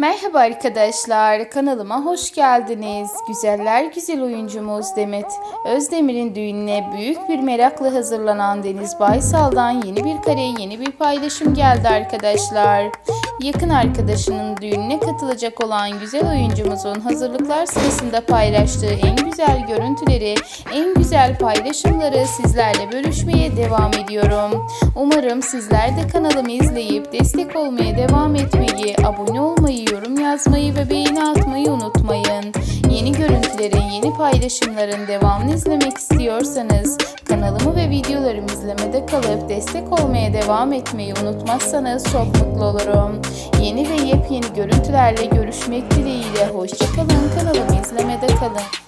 Merhaba arkadaşlar, kanalıma hoş geldiniz. Güzeller güzel oyuncumuz Demet Özdemir'in düğününe büyük bir merakla hazırlanan Deniz Baysal'dan yeni bir kare, yeni bir paylaşım geldi arkadaşlar. Yakın arkadaşının düğününe katılacak olan güzel oyuncumuzun hazırlıklar sırasında paylaştığı en güzel görüntüleri, en güzel paylaşımları sizlerle bölüşmeye devam ediyorum. Umarım sizler de kanalımı izleyip destek olmaya devam etmeyi, abone olmayı, yazmayı ve beğeni atmayı unutmayın. Yeni görüntülerin, yeni paylaşımların devamını izlemek istiyorsanız kanalımı ve videolarımı izlemede kalıp destek olmaya devam etmeyi unutmazsanız çok mutlu olurum. Yeni ve yepyeni görüntülerle görüşmek dileğiyle hoşçakalın kanalımı izlemede kalın.